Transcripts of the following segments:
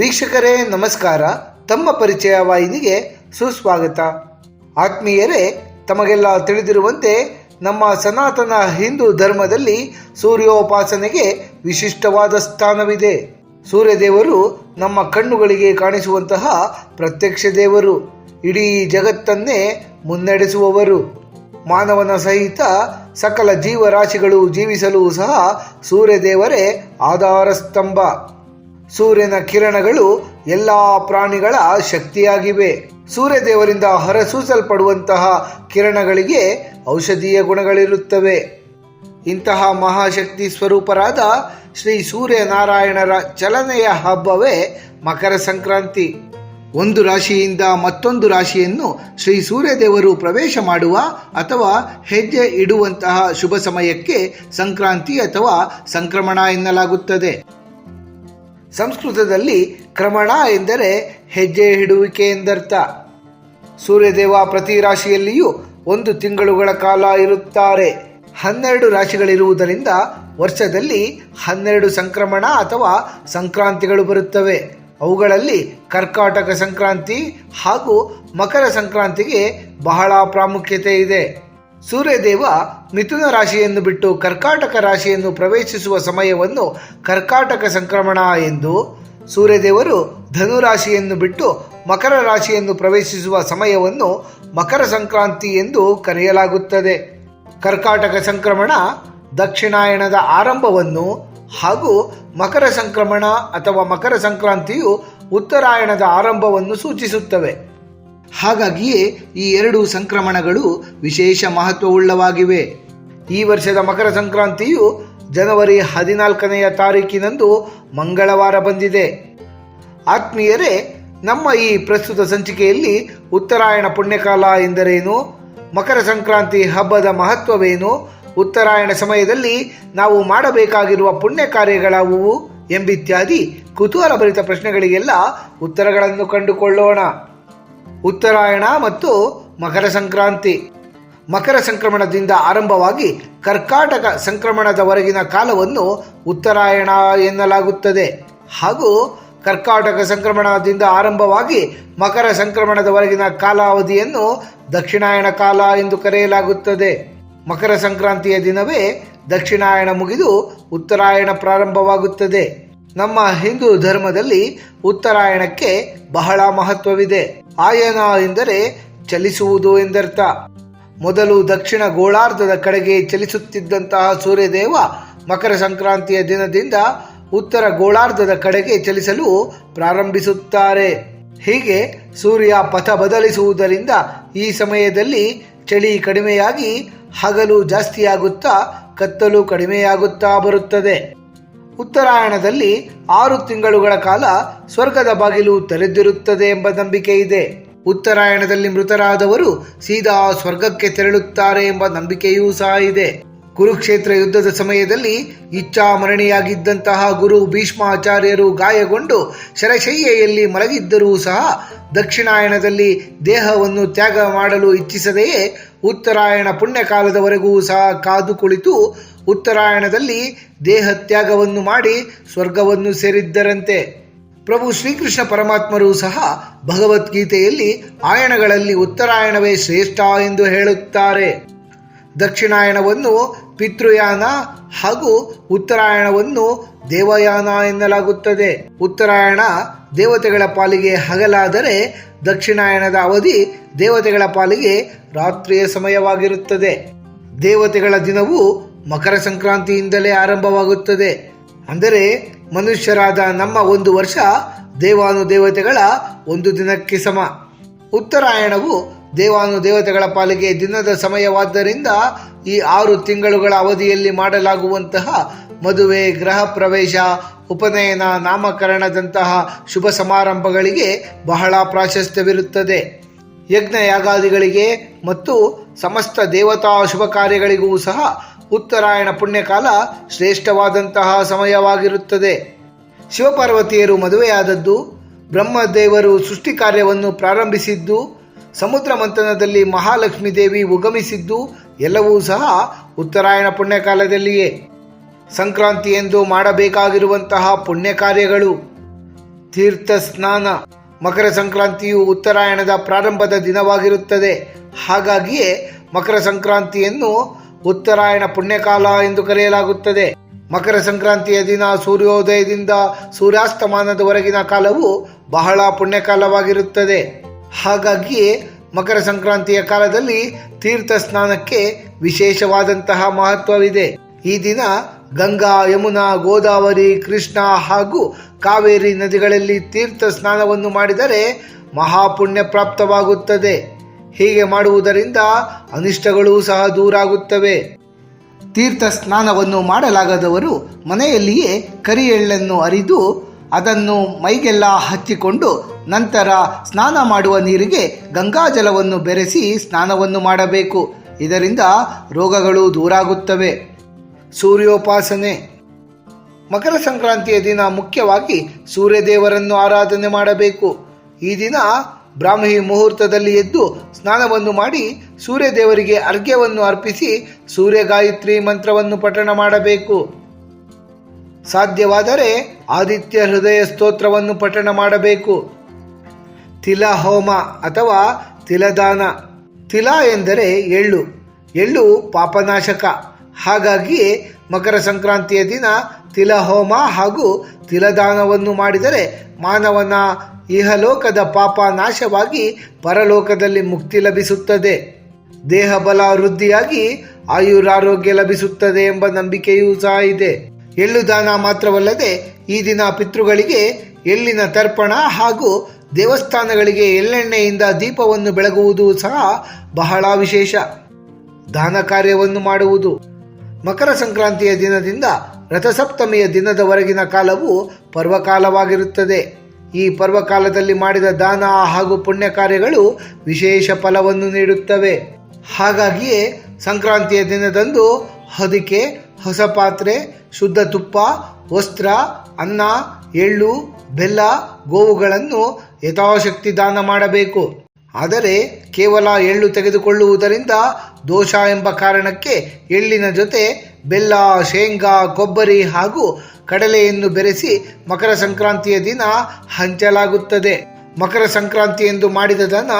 ವೀಕ್ಷಕರೇ, ನಮಸ್ಕಾರ. ತಮ್ಮ ಪರಿಚಯ ವಾಹಿನಿಗೆ ಸುಸ್ವಾಗತ. ಆತ್ಮೀಯರೇ, ತಮಗೆಲ್ಲ ತಿಳಿದಿರುವಂತೆ ನಮ್ಮ ಸನಾತನ ಹಿಂದೂ ಧರ್ಮದಲ್ಲಿ ಸೂರ್ಯೋಪಾಸನೆಗೆ ವಿಶಿಷ್ಟವಾದ ಸ್ಥಾನವಿದೆ. ಸೂರ್ಯದೇವರು ನಮ್ಮ ಕಣ್ಣುಗಳಿಗೆ ಕಾಣಿಸುವಂತಹ ಪ್ರತ್ಯಕ್ಷ ದೇವರು. ಇಡೀ ಜಗತ್ತನ್ನೇ ಮುನ್ನಡೆಸುವವರು. ಮಾನವನ ಸಹಿತ ಸಕಲ ಜೀವರಾಶಿಗಳು ಜೀವಿಸಲು ಸಹ ಸೂರ್ಯದೇವರೇ ಆಧಾರ ಸ್ತಂಭ ಸೂರ್ಯನ ಕಿರಣಗಳು ಎಲ್ಲ ಪ್ರಾಣಿಗಳ ಶಕ್ತಿಯಾಗಿವೆ. ಸೂರ್ಯದೇವರಿಂದ ಹೊರಸೂಸಲ್ಪಡುವಂತಹ ಕಿರಣಗಳಿಗೆ ಔಷಧೀಯ ಗುಣಗಳಿರುತ್ತವೆ. ಇಂತಹ ಮಹಾಶಕ್ತಿ ಸ್ವರೂಪರಾದ ಶ್ರೀ ಸೂರ್ಯನಾರಾಯಣರ ಚಲನೆಯ ಹಬ್ಬವೇ ಮಕರ ಸಂಕ್ರಾಂತಿ. ಒಂದು ರಾಶಿಯಿಂದ ಮತ್ತೊಂದು ರಾಶಿಯನ್ನು ಶ್ರೀ ಸೂರ್ಯದೇವರು ಪ್ರವೇಶ ಮಾಡುವ ಅಥವಾ ಹೆಜ್ಜೆ ಇಡುವಂತಹ ಶುಭ ಸಮಯಕ್ಕೆ ಸಂಕ್ರಾಂತಿ ಅಥವಾ ಸಂಕ್ರಮಣ ಎನ್ನಲಾಗುತ್ತದೆ. ಸಂಸ್ಕೃತದಲ್ಲಿ ಕ್ರಮಣ ಎಂದರೆ ಹೆಜ್ಜೆ ಇಡುವಿಕೆ ಎಂದರ್ಥ. ಸೂರ್ಯದೇವ ಪ್ರತಿ ರಾಶಿಯಲ್ಲಿಯೂ ಒಂದು ತಿಂಗಳುಗಳ ಕಾಲ ಇರುತ್ತಾರೆ. ಹನ್ನೆರಡು ರಾಶಿಗಳಿರುವುದರಿಂದ ವರ್ಷದಲ್ಲಿ ಹನ್ನೆರಡು ಸಂಕ್ರಮಣ ಅಥವಾ ಸಂಕ್ರಾಂತಿಗಳು ಬರುತ್ತವೆ. ಅವುಗಳಲ್ಲಿ ಕರ್ಕಾಟಕ ಸಂಕ್ರಾಂತಿ ಹಾಗೂ ಮಕರ ಸಂಕ್ರಾಂತಿಗೆ ಬಹಳ ಪ್ರಾಮುಖ್ಯತೆ ಇದೆ. ಸೂರ್ಯದೇವ ಮಿಥುನ ರಾಶಿಯನ್ನು ಬಿಟ್ಟು ಕರ್ಕಾಟಕ ರಾಶಿಯನ್ನು ಪ್ರವೇಶಿಸುವ ಸಮಯವನ್ನು ಕರ್ಕಾಟಕ ಸಂಕ್ರಮಣ ಎಂದು, ಸೂರ್ಯದೇವರು ಧನು ರಾಶಿಯನ್ನು ಬಿಟ್ಟು ಮಕರ ರಾಶಿಯನ್ನು ಪ್ರವೇಶಿಸುವ ಸಮಯವನ್ನು ಮಕರ ಸಂಕ್ರಾಂತಿ ಎಂದು ಕರೆಯಲಾಗುತ್ತದೆ. ಕರ್ಕಾಟಕ ಸಂಕ್ರಮಣ ದಕ್ಷಿಣಾಯಣದ ಆರಂಭವನ್ನು ಹಾಗೂ ಮಕರ ಸಂಕ್ರಮಣ ಅಥವಾ ಮಕರ ಸಂಕ್ರಾಂತಿಯು ಉತ್ತರಾಯಣದ ಆರಂಭವನ್ನು ಸೂಚಿಸುತ್ತವೆ. ಹಾಗಾಗಿಯೇ ಈ ಎರಡು ಸಂಕ್ರಮಣಗಳು ವಿಶೇಷ ಮಹತ್ವವುಳ್ಳವಾಗಿವೆ. ಈ ವರ್ಷದ ಮಕರ ಸಂಕ್ರಾಂತಿಯು ಜನವರಿ ಹದಿನಾಲ್ಕನೆಯ ತಾರೀಕಿನಂದು ಮಂಗಳವಾರ ಬಂದಿದೆ. ಆತ್ಮೀಯರೇ, ನಮ್ಮ ಈ ಪ್ರಸ್ತುತ ಸಂಚಿಕೆಯಲ್ಲಿ ಉತ್ತರಾಯಣ ಪುಣ್ಯಕಾಲ ಎಂದರೇನು, ಮಕರ ಸಂಕ್ರಾಂತಿ ಹಬ್ಬದ ಮಹತ್ವವೇನು, ಉತ್ತರಾಯಣ ಸಮಯದಲ್ಲಿ ನಾವು ಮಾಡಬೇಕಾಗಿರುವ ಪುಣ್ಯ ಕಾರ್ಯಗಳಾವುವು ಎಂಬಿತ್ಯಾದಿ ಕುತೂಹಲಭರಿತ ಪ್ರಶ್ನೆಗಳಿಗೆಲ್ಲ ಉತ್ತರಗಳನ್ನು ಕಂಡುಕೊಳ್ಳೋಣ. ಉತ್ತರಾಯಣ ಮತ್ತು ಮಕರ ಸಂಕ್ರಾಂತಿ. ಮಕರ ಸಂಕ್ರಮಣದಿಂದ ಆರಂಭವಾಗಿ ಕರ್ಕಾಟಕ ಸಂಕ್ರಮಣದವರೆಗಿನ ಕಾಲವನ್ನು ಉತ್ತರಾಯಣ ಎನ್ನಲಾಗುತ್ತದೆ. ಹಾಗೂ ಕರ್ಕಾಟಕ ಸಂಕ್ರಮಣದಿಂದ ಆರಂಭವಾಗಿ ಮಕರ ಸಂಕ್ರಮಣದವರೆಗಿನ ಕಾಲಾವಧಿಯನ್ನು ದಕ್ಷಿಣಾಯಣ ಕಾಲ ಎಂದು ಕರೆಯಲಾಗುತ್ತದೆ. ಮಕರ ಸಂಕ್ರಾಂತಿಯ ದಿನವೇ ದಕ್ಷಿಣಾಯಣ ಮುಗಿದು ಉತ್ತರಾಯಣ ಪ್ರಾರಂಭವಾಗುತ್ತದೆ. ನಮ್ಮ ಹಿಂದೂ ಧರ್ಮದಲ್ಲಿ ಉತ್ತರಾಯಣಕ್ಕೆ ಬಹಳ ಮಹತ್ವವಿದೆ. ಆಯನ ಎಂದರೆ ಚಲಿಸುವುದು ಎಂದರ್ಥ. ಮೊದಲು ದಕ್ಷಿಣ ಗೋಳಾರ್ಧದ ಕಡೆಗೆ ಚಲಿಸುತ್ತಿದ್ದಂತಹ ಸೂರ್ಯದೇವ ಮಕರ ಸಂಕ್ರಾಂತಿಯ ದಿನದಿಂದ ಉತ್ತರ ಗೋಳಾರ್ಧದ ಕಡೆಗೆ ಚಲಿಸಲು ಪ್ರಾರಂಭಿಸುತ್ತಾರೆ. ಹೀಗೆ ಸೂರ್ಯ ಪಥ ಬದಲಿಸುವುದರಿಂದ ಈ ಸಮಯದಲ್ಲಿ ಚಳಿ ಕಡಿಮೆಯಾಗಿ ಹಗಲು ಜಾಸ್ತಿಯಾಗುತ್ತಾ ಕತ್ತಲು ಕಡಿಮೆಯಾಗುತ್ತಾ ಬರುತ್ತದೆ. ಉತ್ತರಾಯಣದಲ್ಲಿ ಆರು ತಿಂಗಳುಗಳ ಕಾಲ ಸ್ವರ್ಗದ ಬಾಗಿಲು ತೆರೆದಿರುತ್ತದೆ ಎಂಬ ನಂಬಿಕೆ ಇದೆ. ಉತ್ತರಾಯಣದಲ್ಲಿ ಮೃತರಾದವರು ಸೀದಾ ಸ್ವರ್ಗಕ್ಕೆ ತೆರಳುತ್ತಾರೆ ಎಂಬ ನಂಬಿಕೆಯೂ ಸಹ ಇದೆ. ಕುರುಕ್ಷೇತ್ರ ಯುದ್ಧದ ಸಮಯದಲ್ಲಿ ಇಚ್ಛಾಮರಣಿಯಾಗಿದ್ದಂತಹ ಗುರು ಭೀಷ್ಮಾಚಾರ್ಯರು ಗಾಯಗೊಂಡು ಶರಶಯ್ಯೆಯಲ್ಲಿ ಮಲಗಿದ್ದರೂ ಸಹ ದಕ್ಷಿಣಾಯಣದಲ್ಲಿ ದೇಹವನ್ನು ತ್ಯಾಗ ಮಾಡಲು ಇಚ್ಛಿಸದೆಯೇ ಉತ್ತರಾಯಣ ಪುಣ್ಯಕಾಲದವರೆಗೂ ಸಹ ಕಾದು ಕುಳಿತು ಉತ್ತರಾಯಣದಲ್ಲಿ ದೇಹ ತ್ಯಾಗವನ್ನು ಮಾಡಿ ಸ್ವರ್ಗವನ್ನು ಸೇರಿದ್ದರಂತೆ. ಪ್ರಭು ಶ್ರೀಕೃಷ್ಣ ಪರಮಾತ್ಮರು ಸಹ ಭಗವದ್ಗೀತೆಯಲ್ಲಿ ಆಯಣಗಳಲ್ಲಿ ಉತ್ತರಾಯಣವೇ ಶ್ರೇಷ್ಠ ಎಂದು ಹೇಳುತ್ತಾರೆ. ದಕ್ಷಿಣಾಯಣವನ್ನು ಪಿತೃಯಾನ ಹಾಗೂ ಉತ್ತರಾಯಣವನ್ನು ದೇವಯಾನ ಎನ್ನಲಾಗುತ್ತದೆ. ಉತ್ತರಾಯಣ ದೇವತೆಗಳ ಪಾಲಿಗೆ ಹಗಲಾದರೆ ದಕ್ಷಿಣಾಯಣದ ಅವಧಿ ದೇವತೆಗಳ ಪಾಲಿಗೆ ರಾತ್ರಿಯ ಸಮಯವಾಗಿರುತ್ತದೆ. ದೇವತೆಗಳ ದಿನವು ಮಕರ ಸಂಕ್ರಾಂತಿಯಿಂದಲೇ ಆರಂಭವಾಗುತ್ತದೆ. ಅಂದರೆ ಮನುಷ್ಯರಾದ ನಮ್ಮ ಒಂದು ವರ್ಷ ದೇವಾನುದೇವತೆಗಳ ಒಂದು ದಿನಕ್ಕೆ ಸಮ. ಉತ್ತರಾಯಣವು ದೇವಾನುದೇವತೆಗಳ ಪಾಲಿಗೆ ದಿನದ ಸಮಯವಾದ್ದರಿಂದ ಈ ಆರು ತಿಂಗಳುಗಳ ಅವಧಿಯಲ್ಲಿ ಮಾಡಲಾಗುವಂತಹ ಮದುವೆ ಗ್ರಹ ಪ್ರವೇಶ, ಉಪನಯನ, ನಾಮಕರಣದಂತಹ ಶುಭ ಸಮಾರಂಭಗಳಿಗೆ ಬಹಳ ಪ್ರಾಶಸ್ತ್ಯವಿರುತ್ತದೆ. ಯಜ್ಞ ಯಾಗಾದಿಗಳಿಗೆ ಮತ್ತು ಸಮಸ್ತ ದೇವತಾ ಶುಭ ಕಾರ್ಯಗಳಿಗೂ ಸಹ ಉತ್ತರಾಯಣ ಪುಣ್ಯಕಾಲ ಶ್ರೇಷ್ಠವಾದಂತಹ ಸಮಯವಾಗಿರುತ್ತದೆ. ಶಿವಪಾರ್ವತಿಯರು ಮದುವೆಯಾದದ್ದು ಬ್ರಹ್ಮದೇವರು ಸೃಷ್ಟಿ ಕಾರ್ಯವನ್ನು ಪ್ರಾರಂಭಿಸಿದ್ದು ಸಮುದ್ರ ಮಂಥನದಲ್ಲಿ ಮಹಾಲಕ್ಷ್ಮೀ ದೇವಿ ಉಗಮಿಸಿದ್ದು ಎಲ್ಲವೂ ಸಹ ಉತ್ತರಾಯಣ ಪುಣ್ಯಕಾಲದಲ್ಲಿಯೇ. ಸಂಕ್ರಾಂತಿ ಎಂದು ಮಾಡಬೇಕಾಗಿರುವಂತಹ ಪುಣ್ಯ ಕಾರ್ಯಗಳು ತೀರ್ಥ ಸ್ನಾನ. ಮಕರ ಸಂಕ್ರಾಂತಿಯು ಉತ್ತರಾಯಣದ ಪ್ರಾರಂಭದ ದಿನವಾಗಿರುತ್ತದೆ. ಹಾಗಾಗಿಯೇ ಮಕರ ಸಂಕ್ರಾಂತಿಯನ್ನು ಉತ್ತರಾಯಣ ಪುಣ್ಯಕಾಲ ಎಂದು ಕರೆಯಲಾಗುತ್ತದೆ. ಮಕರ ಸಂಕ್ರಾಂತಿಯ ದಿನ ಸೂರ್ಯೋದಯದಿಂದ ಸೂರ್ಯಾಸ್ತಮಾನದವರೆಗಿನ ಕಾಲವು ಬಹಳ ಪುಣ್ಯಕಾಲವಾಗಿರುತ್ತದೆ. ಹಾಗಾಗಿಯೇ ಮಕರ ಸಂಕ್ರಾಂತಿಯ ಕಾಲದಲ್ಲಿ ತೀರ್ಥ ಸ್ನಾನಕ್ಕೆ ವಿಶೇಷವಾದಂತಹ ಮಹತ್ವವಿದೆ. ಈ ದಿನ ಗಂಗಾ, ಯಮುನಾ, ಗೋದಾವರಿ, ಕೃಷ್ಣ ಹಾಗೂ ಕಾವೇರಿ ನದಿಗಳಲ್ಲಿ ತೀರ್ಥ ಸ್ನಾನವನ್ನು ಮಾಡಿದರೆ ಮಹಾಪುಣ್ಯ ಪ್ರಾಪ್ತವಾಗುತ್ತದೆ. ಹೀಗೆ ಮಾಡುವುದರಿಂದ ಅನಿಷ್ಟಗಳು ಸಹ ದೂರಾಗುತ್ತವೆ. ತೀರ್ಥ ಸ್ನಾನವನ್ನು ಮಾಡಲಾಗದವರು ಮನೆಯಲ್ಲಿಯೇ ಕರಿ ಎಳ್ಳನ್ನು ಅರಿದು ಅದನ್ನು ಮೈಗೆಲ್ಲ ಹಚ್ಚಿಕೊಂಡು ನಂತರ ಸ್ನಾನ ಮಾಡುವ ನೀರಿಗೆ ಗಂಗಾಜಲವನ್ನು ಬೆರೆಸಿ ಸ್ನಾನವನ್ನು ಮಾಡಬೇಕು. ಇದರಿಂದ ರೋಗಗಳು ದೂರಾಗುತ್ತವೆ. ಸೂರ್ಯೋಪಾಸನೆ. ಮಕರ ಸಂಕ್ರಾಂತಿಯ ದಿನ ಮುಖ್ಯವಾಗಿ ಸೂರ್ಯದೇವರನ್ನು ಆರಾಧನೆ ಮಾಡಬೇಕು. ಈ ದಿನ ಬ್ರಾಹ್ಮಿ ಮುಹೂರ್ತದಲ್ಲಿ ಎದ್ದು ಸ್ನಾನವನ್ನು ಮಾಡಿ ಸೂರ್ಯದೇವರಿಗೆ ಅರ್ಘ್ಯವನ್ನು ಅರ್ಪಿಸಿ ಸೂರ್ಯಗಾಯತ್ರಿ ಮಂತ್ರವನ್ನು ಪಠಣ ಮಾಡಬೇಕು. ಸಾಧ್ಯವಾದರೆ ಆದಿತ್ಯ ಹೃದಯ ಸ್ತೋತ್ರವನ್ನು ಪಠಣ ಮಾಡಬೇಕು. ತಿಲ ಹೋಮ ಅಥವಾ ತಿಲದಾನ. ತಿಲ ಎಂದರೆ ಎಳ್ಳು. ಎಳ್ಳು ಪಾಪನಾಶಕ. ಹಾಗಾಗಿ ಮಕರ ಸಂಕ್ರಾಂತಿಯ ದಿನ ತಿಲಹೋಮ ಹಾಗೂ ತಿಲದಾನವನ್ನು ಮಾಡಿದರೆ ಮಾನವನ ಇಹಲೋಕದ ಪಾಪ ನಾಶವಾಗಿ ಪರಲೋಕದಲ್ಲಿ ಮುಕ್ತಿ ಲಭಿಸುತ್ತದೆ. ದೇಹ ಬಲ ವೃದ್ಧಿಯಾಗಿ ಆಯುರಾರೋಗ್ಯ ಲಭಿಸುತ್ತದೆ ಎಂಬ ನಂಬಿಕೆಯೂ ಸಹ ಇದೆ. ಎಳ್ಳು ದಾನ ಮಾತ್ರವಲ್ಲದೆ ಈ ದಿನ ಪಿತೃಗಳಿಗೆ ಎಳ್ಳಿನ ತರ್ಪಣ ಹಾಗೂ ದೇವಸ್ಥಾನಗಳಿಗೆ ಎಳ್ಳೆಣ್ಣೆಯಿಂದ ದೀಪವನ್ನು ಬೆಳಗುವುದು ಸಹ ಬಹಳ ವಿಶೇಷ. ದಾನ ಕಾರ್ಯವನ್ನು ಮಾಡುವುದು. ಮಕರ ಸಂಕ್ರಾಂತಿಯ ದಿನದಿಂದ ರಥಸಪ್ತಮಿಯ ದಿನದವರೆಗಿನ ಕಾಲವು ಪರ್ವಕಾಲವಾಗಿರುತ್ತದೆ. ಈ ಪರ್ವಕಾಲದಲ್ಲಿ ಮಾಡಿದ ದಾನ ಹಾಗೂ ಪುಣ್ಯ ಕಾರ್ಯಗಳು ವಿಶೇಷ ಫಲವನ್ನು ನೀಡುತ್ತವೆ. ಹಾಗಾಗಿಯೇ ಸಂಕ್ರಾಂತಿಯ ದಿನದಂದು ಹೊದಿಕೆ ಹೊಸ ಪಾತ್ರೆ ಶುದ್ಧ ತುಪ್ಪ, ವಸ್ತ್ರ, ಅನ್ನ, ಎಳ್ಳು, ಬೆಲ್ಲ, ಗೋವುಗಳನ್ನು ಯಥಾಶಕ್ತಿ ದಾನ ಮಾಡಬೇಕು. ಆದರೆ ಕೇವಲ ಎಳ್ಳು ತೆಗೆದುಕೊಳ್ಳುವುದರಿಂದ ದೋಷ ಎಂಬ ಕಾರಣಕ್ಕೆ ಎಳ್ಳಿನ ಜೊತೆ ಬೆಲ್ಲ, ಶೇಂಗಾ, ಕೊಬ್ಬರಿ ಹಾಗೂ ಕಡಲೆಯನ್ನು ಬೆರೆಸಿ ಮಕರ ಸಂಕ್ರಾಂತಿಯ ದಿನ ಹಂಚಲಾಗುತ್ತದೆ. ಮಕರ ಸಂಕ್ರಾಂತಿ ಎಂದು ಮಾಡಿದ ದನ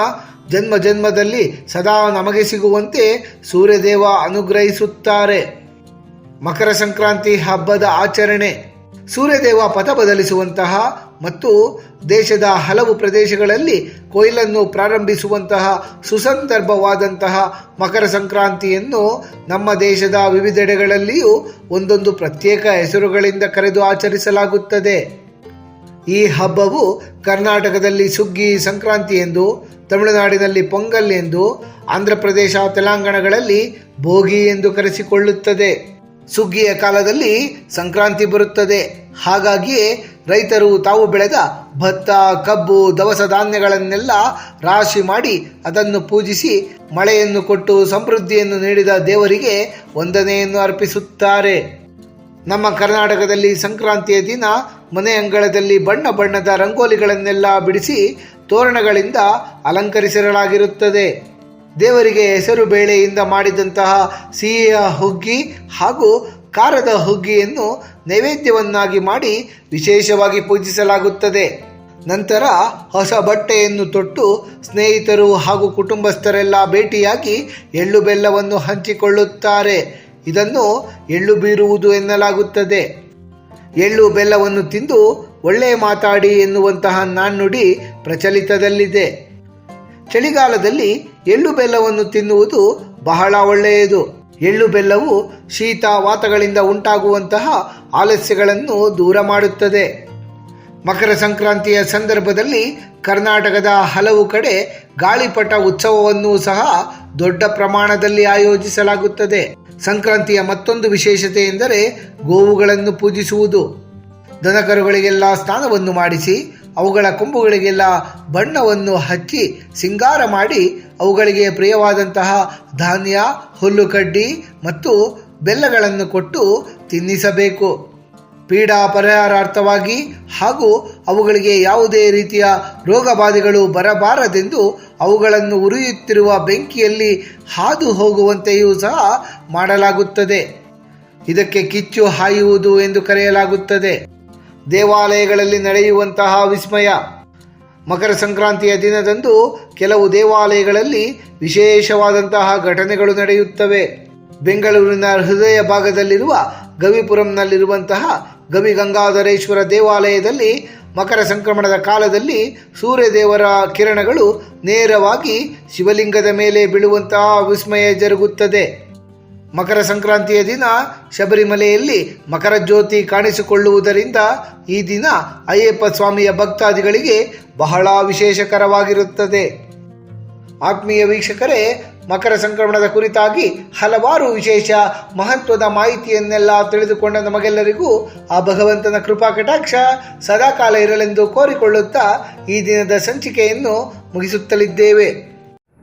ಜನ್ಮ ಜನ್ಮದಲ್ಲಿ ಸದಾ ನಮಗೆ ಸಿಗುವಂತೆ ಸೂರ್ಯದೇವ ಅನುಗ್ರಹಿಸುತ್ತಾರೆ. ಮಕರ ಸಂಕ್ರಾಂತಿ ಹಬ್ಬದ ಆಚರಣೆ. ಸೂರ್ಯದೇವ ಪಥ ಬದಲಿಸುವಂತಹ ಮತ್ತು ದೇಶದ ಹಲವು ಪ್ರದೇಶಗಳಲ್ಲಿ ಕೊಯ್ಲನ್ನು ಪ್ರಾರಂಭಿಸುವಂತಹ ಸುಸಂದರ್ಭವಾದಂತಹ ಮಕರ ಸಂಕ್ರಾಂತಿಯನ್ನು ನಮ್ಮ ದೇಶದ ವಿವಿಧೆಡೆಗಳಲ್ಲಿಯೂ ಒಂದೊಂದು ಪ್ರತ್ಯೇಕ ಹೆಸರುಗಳಿಂದ ಕರೆದು ಆಚರಿಸಲಾಗುತ್ತದೆ. ಈ ಹಬ್ಬವು ಕರ್ನಾಟಕದಲ್ಲಿ ಸುಗ್ಗಿ ಸಂಕ್ರಾಂತಿ ಎಂದು, ತಮಿಳುನಾಡಿನಲ್ಲಿ ಪೊಂಗಲ್ ಎಂದು ಆಂಧ್ರ ಪ್ರದೇಶ ತೆಲಂಗಾಣಗಳಲ್ಲಿ ಭೋಗಿ ಎಂದು ಕರೆಸಿಕೊಳ್ಳುತ್ತದೆ. ಸುಗ್ಗಿಯ ಕಾಲದಲ್ಲಿ ಸಂಕ್ರಾಂತಿ ಬರುತ್ತದೆ. ಹಾಗಾಗಿಯೇ ರೈತರು ತಾವು ಬೆಳೆದ ಭತ್ತ, ಕಬ್ಬು, ದವಸ ಧಾನ್ಯಗಳನ್ನೆಲ್ಲ ರಾಶಿ ಮಾಡಿ ಅದನ್ನು ಪೂಜಿಸಿ ಮಳೆಯನ್ನು ಕೊಟ್ಟು ಸಮೃದ್ಧಿಯನ್ನು ನೀಡಿದ ದೇವರಿಗೆ ವಂದನೆಯನ್ನು ಅರ್ಪಿಸುತ್ತಾರೆ. ನಮ್ಮ ಕರ್ನಾಟಕದಲ್ಲಿ ಸಂಕ್ರಾಂತಿಯ ದಿನ ಮನೆ ಅಂಗಳದಲ್ಲಿ ಬಣ್ಣ ಬಣ್ಣದ ರಂಗೋಲಿಗಳನ್ನೆಲ್ಲ ಬಿಡಿಸಿ ತೋರಣಗಳಿಂದ ಅಲಂಕರಿಸಲಾಗಿರುತ್ತದೆ ದೇವರಿಗೆ ಹೆಸರು ಬೇಳೆಯಿಂದ ಮಾಡಿದಂತಹ ಸಿಹಿಯ ಹುಗ್ಗಿ ಹಾಗೂ ಖಾರದ ಹುಗ್ಗಿಯನ್ನು ನೈವೇದ್ಯವನ್ನಾಗಿ ಮಾಡಿ ವಿಶೇಷವಾಗಿ ಪೂಜಿಸಲಾಗುತ್ತದೆ. ನಂತರ ಹೊಸ ಬಟ್ಟೆಯನ್ನು ತೊಟ್ಟು ಸ್ನೇಹಿತರು ಹಾಗೂ ಕುಟುಂಬಸ್ಥರೆಲ್ಲ ಭೇಟಿಯಾಗಿ ಎಳ್ಳು ಬೆಲ್ಲವನ್ನು ಹಂಚಿಕೊಳ್ಳುತ್ತಾರೆ. ಇದನ್ನು ಎಳ್ಳು ಬೀರುವುದು ಎನ್ನಲಾಗುತ್ತದೆ. ಎಳ್ಳು ಬೆಲ್ಲವನ್ನು ತಿಂದು ಒಳ್ಳೆ ಮಾತಾಡಿ ಎನ್ನುವಂತಹ ನಾಣ್ಣುಡಿ ಪ್ರಚಲಿತದಲ್ಲಿದೆ. ಚಳಿಗಾಲದಲ್ಲಿ ಎಳ್ಳು ಬೆಲ್ಲವನ್ನು ತಿನ್ನುವುದು ಬಹಳ ಒಳ್ಳೆಯದು. ಎಳ್ಳು ಬೆಲ್ಲವು ಶೀತ ವಾತಗಳಿಂದ ಉಂಟಾಗುವಂತಹ ಆಲಸ್ಯಗಳನ್ನು ದೂರ ಮಾಡುತ್ತದೆ. ಮಕರ ಸಂಕ್ರಾಂತಿಯ ಸಂದರ್ಭದಲ್ಲಿ ಕರ್ನಾಟಕದ ಹಲವು ಕಡೆ ಗಾಳಿಪಟ ಉತ್ಸವವನ್ನು ಸಹ ದೊಡ್ಡ ಪ್ರಮಾಣದಲ್ಲಿ ಆಯೋಜಿಸಲಾಗುತ್ತದೆ. ಸಂಕ್ರಾಂತಿಯ ಮತ್ತೊಂದು ವಿಶೇಷತೆ ಎಂದರೆ ಗೋವುಗಳನ್ನು ಪೂಜಿಸುವುದು. ದನಕರುಗಳಿಗೆಲ್ಲ ಸ್ನಾನವನ್ನು ಮಾಡಿಸಿ ಅವುಗಳ ಕೊಂಬುಗಳಿಗೆಲ್ಲ ಬಣ್ಣವನ್ನು ಹಚ್ಚಿ ಸಿಂಗಾರ ಮಾಡಿ ಅವುಗಳಿಗೆ ಪ್ರಿಯವಾದಂತಹ ಧಾನ್ಯ ಹುಲ್ಲುಕಡ್ಡಿ ಮತ್ತು ಬೆಲ್ಲಗಳನ್ನು ಕೊಟ್ಟು ತಿನ್ನಿಸಬೇಕು. ಪೀಡಾ ಪರಿಹಾರಾರ್ಥವಾಗಿ ಹಾಗೂ ಅವುಗಳಿಗೆ ಯಾವುದೇ ರೀತಿಯ ರೋಗಬಾಧೆಗಳು ಬರಬಾರದೆಂದು ಅವುಗಳನ್ನು ಉರಿಯುತ್ತಿರುವ ಬೆಂಕಿಯಲ್ಲಿ ಹಾದು ಹೋಗುವಂತೆಯೂ ಸಹ ಮಾಡಲಾಗುತ್ತದೆ. ಇದಕ್ಕೆ ಕಿಚ್ಚು ಹಾಯುವುದು ಎಂದು ಕರೆಯಲಾಗುತ್ತದೆ. ದೇವಾಲಯಗಳಲ್ಲಿ ನಡೆಯುವಂತಹ ವಿಸ್ಮಯ. ಮಕರ ಸಂಕ್ರಾಂತಿಯ ದಿನದಂದು ಕೆಲವು ದೇವಾಲಯಗಳಲ್ಲಿ ವಿಶೇಷವಾದಂತಹ ಘಟನೆಗಳು ನಡೆಯುತ್ತವೆ. ಬೆಂಗಳೂರಿನ ಹೃದಯ ಭಾಗದಲ್ಲಿರುವ ಗವಿಪುರಂನಲ್ಲಿರುವಂತಹ ಗವಿ ಗಂಗಾಧರೇಶ್ವರ ದೇವಾಲಯದಲ್ಲಿ ಮಕರ ಸಂಕ್ರಮಣದ ಕಾಲದಲ್ಲಿ ಸೂರ್ಯದೇವರ ಕಿರಣಗಳು ನೇರವಾಗಿ ಶಿವಲಿಂಗದ ಮೇಲೆ ಬೀಳುವಂತಹ ವಿಸ್ಮಯ ಜರುಗುತ್ತದೆ. ಮಕರ ಸಂಕ್ರಾಂತಿಯ ದಿನ ಶಬರಿಮಲೆಯಲ್ಲಿ ಮಕರ ಜ್ಯೋತಿ ಕಾಣಿಸಿಕೊಳ್ಳುವುದರಿಂದ ಈ ದಿನ ಅಯ್ಯಪ್ಪ ಸ್ವಾಮಿಯ ಭಕ್ತಾದಿಗಳಿಗೆ ಬಹಳ ವಿಶೇಷಕರವಾಗಿರುತ್ತದೆ. ಆತ್ಮೀಯ ವೀಕ್ಷಕರೇ, ಮಕರ ಸಂಕ್ರಮಣದ ಕುರಿತಾಗಿ ಹಲವಾರು ವಿಶೇಷ ಮಹತ್ವದ ಮಾಹಿತಿಯನ್ನೆಲ್ಲ ತಿಳಿದುಕೊಂಡ ನಮಗೆಲ್ಲರಿಗೂ ಆ ಭಗವಂತನ ಕೃಪಾ ಕಟಾಕ್ಷ ಸದಾಕಾಲ ಇರಲೆಂದು ಕೋರಿಕೊಳ್ಳುತ್ತಾ ಈ ದಿನದ ಸಂಚಿಕೆಯನ್ನು ಮುಗಿಸುತ್ತಲಿದ್ದೇವೆ.